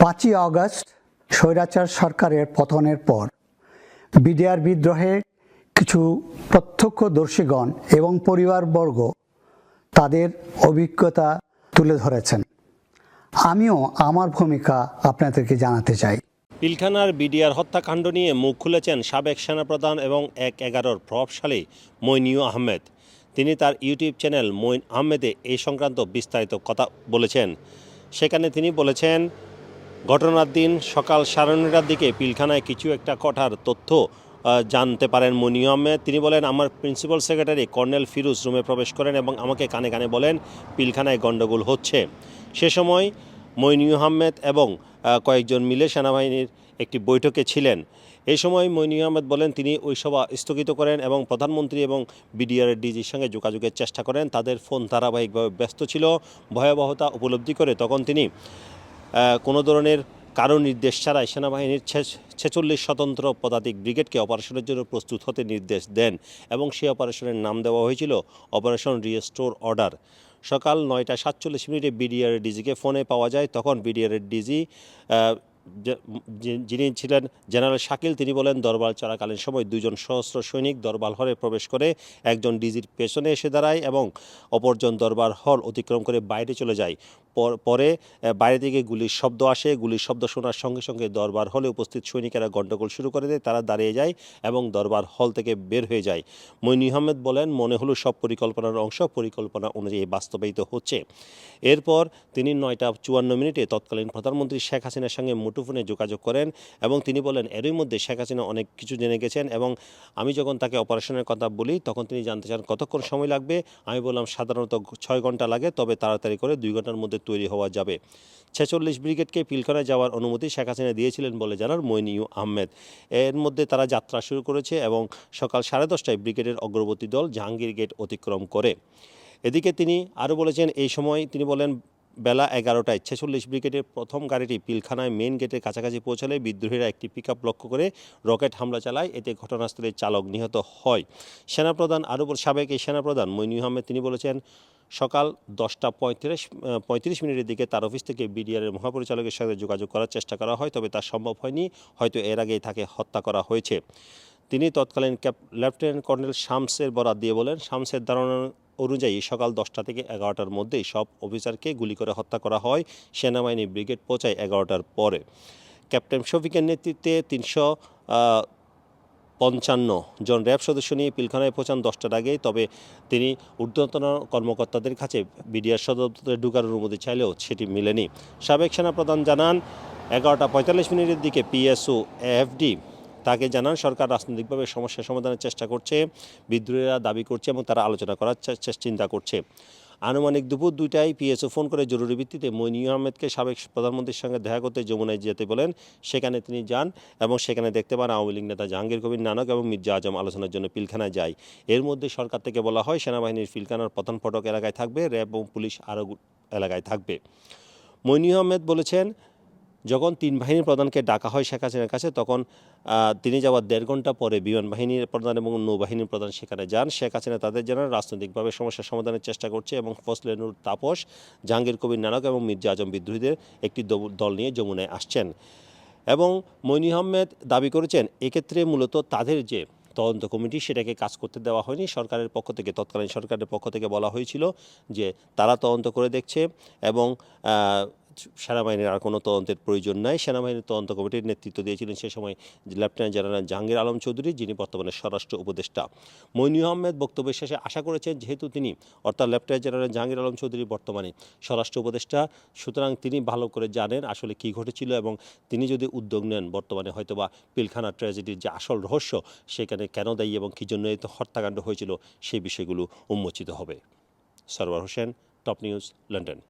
পাঁচই আগস্ট স্বৈরাচার সরকারের পতনের পর বিডিআর বিদ্রোহে কিছু প্রত্যক্ষদর্শীগণ এবং পরিবারবর্গ তাদের অভিজ্ঞতা তুলে ধরেছেন। আমিও আমার ভূমিকা আপনাদেরকে জানাতে চাই। পিলখানার বিডিআর হত্যাকাণ্ড নিয়ে মুখ খুলেছেন সাবেক সেনাপ্রধান এবং এক এগারোর প্রভাবশালী মইনিউ আহমেদ। তিনি তার ইউটিউব চ্যানেল মইন আহমেদে এই সংক্রান্ত বিস্তারিত কথা বলেছেন। সেখানে তিনি বলেছেন ঘটনার দিন সকাল সাড়ে নটার দিকে পিলখানায় কিছু একটা কঠার তথ্য জানতে পারেন মনিউ আহমেদ। তিনি বলেন, আমার প্রিন্সিপাল সেক্রেটারি কর্নেল ফিরুজ রুমে প্রবেশ করেন এবং আমাকে কানে কানে বলেন, পিলখানায় গণ্ডগোল হচ্ছে। সে সময় মইনিউ আহমেদ এবং কয়েকজন মিলে সেনাবাহিনীর একটি বৈঠকে ছিলেন। এই সময় মইনি আহমেদ বলেন, তিনি ওই সভা স্থগিত করেন এবং প্রধানমন্ত্রী এবং বিডিআর ডিজির সঙ্গে যোগাযোগের চেষ্টা করেন। তাদের ফোন ধারাবাহিকভাবে ব্যস্ত ছিল, ভয়াবহতা উপলব্ধি করে তখন তিনি কোনো ধরনের কারও নির্দেশ ছাড়াই সেনাবাহিনীর ছেচল্লিশ স্বতন্ত্র পদাতিক ব্রিগেডকে অপারেশনের জন্য প্রস্তুত হতে নির্দেশ দেন এবং সেই অপারেশনের নাম দেওয়া হয়েছিল অপারেশন রিস্টোর অর্ডার। সকাল নয়টা সাতচল্লিশ মিনিটে বিডিআর ডিজিকে ফোনে পাওয়া যায়। তখন বিডিআর ডিজি যিনি ছিলেন জেনারেল শাকিল, তিনি বলেন দরবার চলাকালীন সময় দুজন সহস্র সৈনিক দরবার হলে প্রবেশ করে একজন ডিজির পেছনে এসে দাঁড়ায় এবং অপরজন দরবার হল অতিক্রম করে বাইরে চলে যায়। পর- বাইরে থেকে গুলির শব্দ আসে। গুলির শব্দ শোনার সঙ্গে সঙ্গে দরবার হলে উপস্থিত সৈনিকেরা গণ্ডগোল শুরু করে দেয়, তারা দাঁড়িয়ে যায় এবং দরবার হল থেকে বের হয়ে যায়। মইনি আহমেদ বলেন, মনে হলো সব পরিকল্পনার অংশ, পরিকল্পনা অনুযায়ী বাস্তবায়িত হচ্ছে। এরপর তিনি নয়টা চুয়ান্ন মিনিটে তৎকালীন প্রধানমন্ত্রী শেখ হাসিনার সঙ্গে মুঠোফোনে যোগাযোগ করেন এবং তিনি বলেন, এরই মধ্যে শেখ হাসিনা অনেক কিছু জেনে গেছেন এবং আমি যখন তাকে অপারেশনের কথা বলি, তখন তিনি জানতে চান কতক্ষণ সময় লাগবে। আমি বললাম, সাধারণত ছয় ঘণ্টা লাগে, তবে তাড়াতাড়ি করে দুই ঘণ্টার মধ্যে তৈরি হওয়া যাবে। ছেচল্লিশ ব্রিগেডকে পিলখানায় যাওয়ার অনুমতি শেখ হাসিনা দিয়েছিলেন বলে জানান মইনিউ আহমেদ। এর মধ্যে তারা যাত্রা শুরু করেছে এবং সকাল সাড়ে দশটায় ব্রিগেডের অগ্রবর্তী দল জাহাঙ্গীর গেট অতিক্রম করে। এদিকে তিনি আরও বলেছেন, এই সময় তিনি বলেন, বেলা এগারোটায় ছেচল্লিশ ব্রিগেডের প্রথম গাড়িটি পিলখানায় মেন গেটের কাছাকাছি পৌঁছালে বিদ্রোহীরা একটি পিক লক্ষ্য করে রকেট হামলা চালায়। এতে ঘটনাস্থলে চালক নিহত হয়। সেনাপ্রধান আরও সাবেক এই সেনাপ্রধান মইনু আহমেদ তিনি বলেছেন সকাল দশটা পঁয়ত্রিশ পঁয়ত্রিশ মিনিটের দিকে তার অফিস থেকে বিডিআরের মহাপরিচালকের সাথে যোগাযোগ করার চেষ্টা করা হয়, তবে তা সম্ভব হয়নি। হয়তো এর আগেই তাকে হত্যা করা হয়েছে। তিনি তৎকালীন লেফটেন্যান্ট কর্নেল শামসের বরাত দিয়ে বলেন, শামসের ধারণা অনুযায়ী সকাল দশটা থেকে এগারোটার মধ্যেই সব অফিসারকে গুলি করে হত্যা করা হয়। সেনাবাহিনী ব্রিগেড পৌঁছায় এগারোটার পরে। ক্যাপ্টেন শফিকের নেতৃত্বে তিনশো পঞ্চান্ন জন র্যাব সদস্য নিয়ে পিলখানায় পৌঁছান দশটার আগেই, তবে তিনি ঊর্ধ্বতন কর্মকর্তাদের কাছে বিডিআর সদর ঢুকার অনুমতি চাইলেও সেটি মেলেনি। সাবেক সেনাপ্রধান জানান, এগারোটা পঁয়তাল্লিশ মিনিটের দিকে পিএসও এফডি তাকে জানান, সরকার রাজনৈতিকভাবে সমস্যা সমাধানের চেষ্টা করছে, বিদ্রোহীরা দাবি করছে এবং তারা আলোচনা করার চিন্তা করছে। আনুমানিক দুপুর দুইটায় পিএসও ফোন করে জরুরি ভিত্তিতে মইনিউ আহমেদকে সাবেক প্রধানমন্ত্রীর সঙ্গে দেখা করতে যমুনায় যেতে বলেন। সেখানে তিনি যান এবং সেখানে দেখতে পান আওয়ামী লীগ নেতা জাহাঙ্গীর কবির নানক এবং মির্জা আজম আলোচনার জন্য পিলখানায় যায়। এর মধ্যে সরকার থেকে বলা হয়, সেনাবাহিনীর পিলখানার প্রধান ফটক এলাকায় থাকবে, র্যাব এবং পুলিশ আরও এলাকায় থাকবে। মইনিউ আহমেদ বলেছেন যখন তিন বাহিনীর প্রধানকে ডাকা হয় শেখ হাসিনার কাছে, তখন তিনি যাওয়ার দেড় ঘণ্টা পরে বিমান বাহিনীর প্রধান এবং নৌবাহিনীর প্রধান সেখানে যান। শেখ হাসিনা তাদের জানান রাজনৈতিকভাবে সমস্যা সমাধানের চেষ্টা করছে এবং ফজলে নূর তাপস, জাহাঙ্গীর কবির নানক এবং মির্জা আজম বিদ্রোহীদের একটি দল- নিয়ে যমুনায় আসছেন। এবং মইনি আহমেদ দাবি করেছেন, এক্ষেত্রে মূলত তাদের যে তদন্ত কমিটি, সেটাকে কাজ করতে দেওয়া হয়নি। সরকারের পক্ষ থেকে, তৎকালীন সরকারের পক্ষ থেকে বলা হয়েছিল যে তারা তদন্ত করে দেখছে এবং সেনাবাহিনীর আর কোনো তদন্তের প্রয়োজন নাই। সেনাবাহিনীর তদন্ত কমিটির নেতৃত্ব দিয়েছিলেন সে সময় লেফটেন্যান্ট জেনারেল জাহাঙ্গীর আলম চৌধুরী, যিনি বর্তমানে স্বরাষ্ট্র উপদেষ্টা। মইনু আহমেদ বক্তব্যের শেষে আশা করেছেন যেহেতু তিনি, অর্থাৎ লেফটেন্যান্ট জেনারেল জাহাঙ্গীর আলম চৌধুরী বর্তমানে স্বরাষ্ট্র উপদেষ্টা, সুতরাং তিনি ভালো করে জানেন আসলে কী ঘটেছিল এবং তিনি যদি উদ্যোগ নেন, বর্তমানে হয়তোবা পিলখানা ট্র্যাজেডির যে আসল রহস্য, সেখানে কেন দায়ী এবং কী জন্য এই তো হত্যাকাণ্ড হয়েছিল, সেই বিষয়গুলো উন্মোচিত হবে। Sarwar Hossain, top news, London.